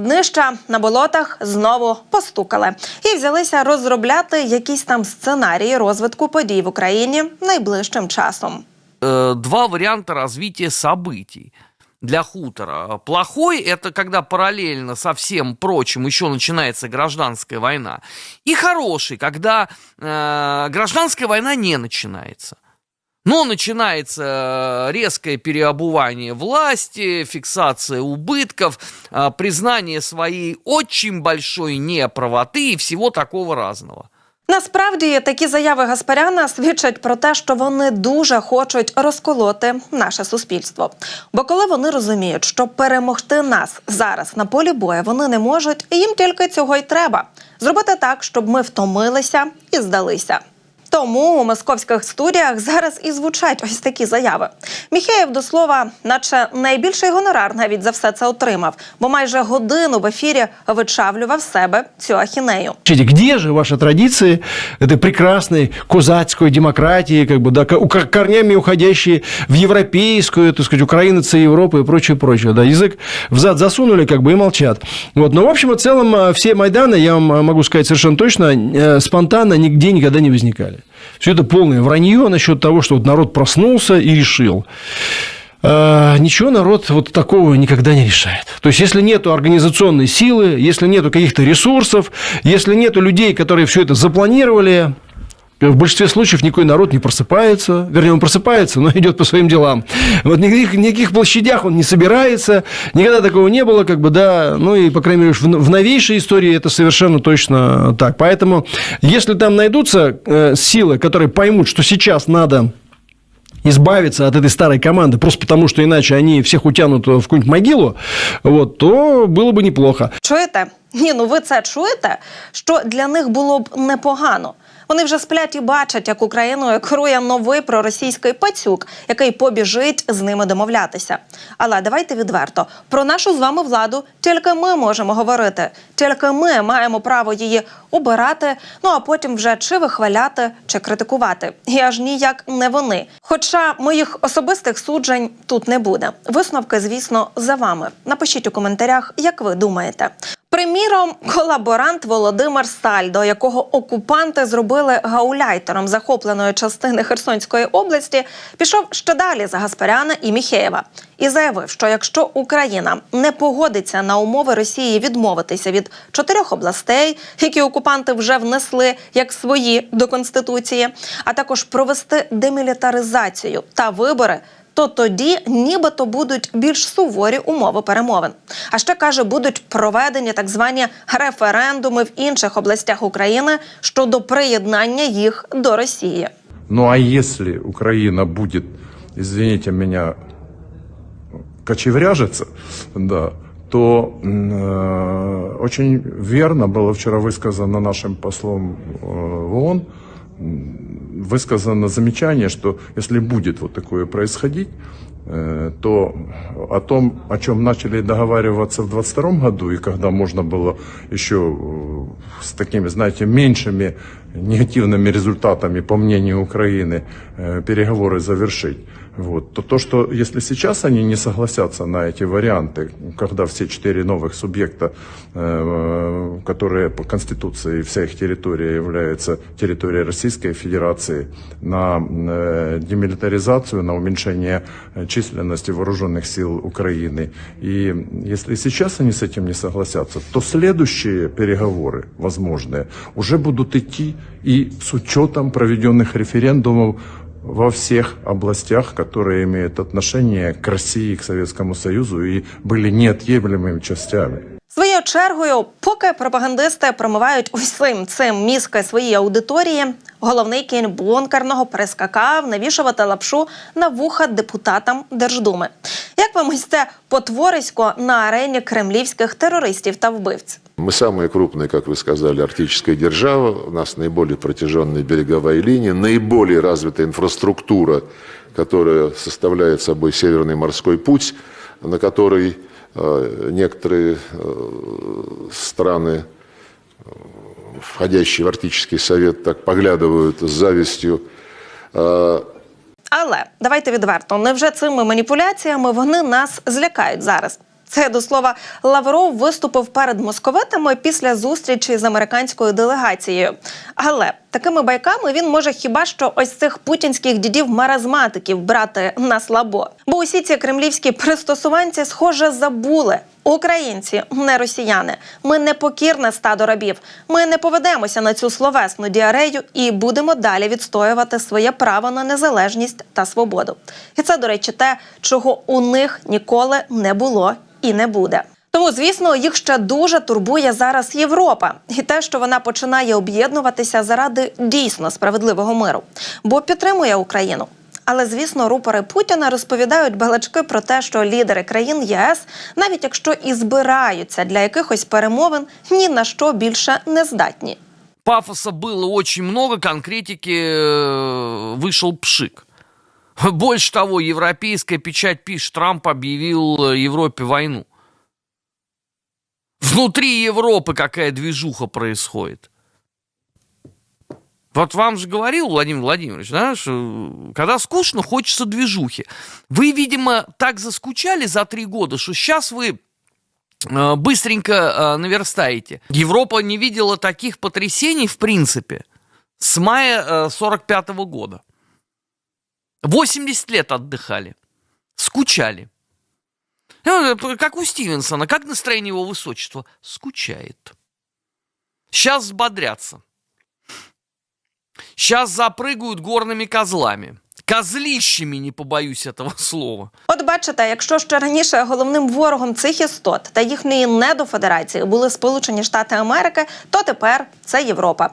днища на болотах знову постукали і взялися розробляти якісь там сценарії розвитку подій в Україні найближчим часом. э, два варианта развития событий для хутора. Плохой – это когда параллельно со всем прочим еще начинается гражданская война. И хороший, когда э, гражданская война не начинается. Но начинается э, резкое переобувание власти, фиксация убытков, э, признание своей очень большой неправоты и всего такого разного. Насправді такі заяви Гаспаряна свідчать про те, що вони дуже хочуть розколоти наше суспільство. Бо коли вони розуміють, що перемогти нас зараз на полі бою вони не можуть, їм тільки цього й треба зробити так, щоб ми втомилися і здалися. Тому у московських студіях зараз і звучать ось такі заяви. Міхеєв до слова, наче найбільший гонорар навіть за все це отримав, бо майже годину в ефірі вичавлював з себе цю ахінею. Скажите, где же ваши традиции этой прекрасной козацкой демократии, как бы, да, ко- ко- корнями уходящие в европейскую, так сказать, украинцы Европы и прочее, прочее, да, язык в зад засунули, как бы, и молчат. Вот, но, в общем и целом, э, все Майданы, я вам э, могу сказать совершенно точно, э, спонтанно нигде никогда не возникали. Все это полное вранье насчет того, что вот народ проснулся и решил. Э, Ничего народ вот такого никогда не решает. То есть, если нету организационной силы, если нету каких-то ресурсов, если нету людей, которые все это запланировали, в большинстве случаев никакой народ не просыпается. Вернее, он просыпается, но идет по своим делам. Вот никаких, никаких площадях он не собирается. Никогда такого не было, как бы, да. Ну, и, по крайней мере, в, в новейшей истории это совершенно точно так. Поэтому, если там найдутся э, силы, которые поймут, что сейчас надо избавиться от этой старой команды, просто потому что иначе они всех утянут в какую-нибудь могилу, вот, то было бы неплохо. Чуєте? Ні, ну ви це чуєте? Що для них було б непогано. Вони вже сплять і бачать, як Україною керує новий проросійський пацюк, який побіжить з ними домовлятися. Але давайте відверто про нашу з вами владу тільки ми можемо говорити, тільки ми маємо право її обирати. Ну а потім вже чи вихваляти, чи критикувати. І аж ніяк не вони. Хоча моїх особистих суджень тут не буде. Висновки, звісно, за вами. Напишіть у коментарях, як ви думаєте. Приміром, колаборант Володимир Сальдо, якого окупанти зробили гауляйтером захопленої частини Херсонської області, пішов ще далі за Гаспаряна і Міхеєва і заявив, що якщо Україна не погодиться на умови Росії відмовитися від чотирьох областей, які окупанти вже внесли як свої до конституції, а також провести демілітаризацію та вибори то тоді нібито будуть більш суворі умови перемовин. А ще каже, будуть проведені так звані референдуми в інших областях України щодо приєднання їх до Росії. Ну а если Украина будет, извините меня, кочевряжиться, да, то м, э, очень верно было вчера высказано нашим послом э, в ООН, м, высказано замечание, что если будет вот такое происходить, э, то о том, о чем начали договариваться в 22 году, и когда можно было еще э, с такими, знаете, меньшими негативными результатами, по мнению Украины, э, переговоры завершить, вот, то то, что если сейчас они не согласятся на эти варианты, когда все четыре новых субъекта, э, которые по Конституции, вся их территория является территорией Российской Федерации, на э, демилитаризацию, на уменьшение э, численности вооруженных сил Украины. И если сейчас они с этим не согласятся, то следующие переговоры возможные уже будут идти и с учетом проведенных референдумов во всех областях, которые имеют отношение к России, к Советскому Союзу и были неотъемлемыми частями. Своєю чергою, поки пропагандисти промивають усім цим мізки своїй аудиторії, головний кінь бункерного прискакав навішувати лапшу на вуха депутатам Держдуми. Як вам ось це потворисько на арені кремлівських терористів та вбивць? Мы самая крупная, как вы сказали, арктическая держава. У нас наиболее протяженная береговая линия, наиболее развитая инфраструктура, которая составляет собой Северный морской путь, на который э, некоторые э, страны, э, входящие в Арктический совет, так поглядывают с завистью. Э, Але давайте відверто, невже цими маніпуляціями вони нас злякають зараз? Це до слова Лавров виступив перед московитами після зустрічі з американською делегацією. Але такими байками він може хіба що ось цих путінських дідів-маразматиків брати на слабо. Бо усі ці кремлівські пристосуванці, схоже, забули. Українці, не росіяни. Ми не покірне стадо рабів. Ми не поведемося на цю словесну діарею і будемо далі відстоювати своє право на незалежність та свободу. І це, до речі, те, чого у них ніколи не було і не буде. Тому, звісно, їх ще дуже турбує зараз Європа і те, що вона починає об'єднуватися заради дійсно справедливого миру, бо підтримує Україну. Але звісно, рупори Путіна розповідають балачки про те, що лідери країн ЄС, навіть якщо і збираються для якихось перемовин, ні на що більше не здатні. Пафоса было очень много, конкретики э, вышел пшик. Больше того, европейская печать пишет, Трамп объявил э, Европе войну. Внутри Европы какая движуха происходит. Вот вам же говорил Владимир Владимирович, да, что когда скучно, хочется движухи. Вы, видимо, так заскучали за три года, что сейчас вы э, быстренько э, наверстаете. Европа не видела таких потрясений, в принципе, с мая э, 45 года. 80 лет отдыхали. Скучали. Э, Как у Стивенсона. Как настроение его высочества? Скучает. Сейчас взбодрятся. Сейчас запрыгают горными козлами. Козлищами, не побоюсь этого слова. От бачите, якщо ще раніше головним ворогом цих істот та їхньої недофедерації були Сполучені Штати Америки, то тепер це Європа.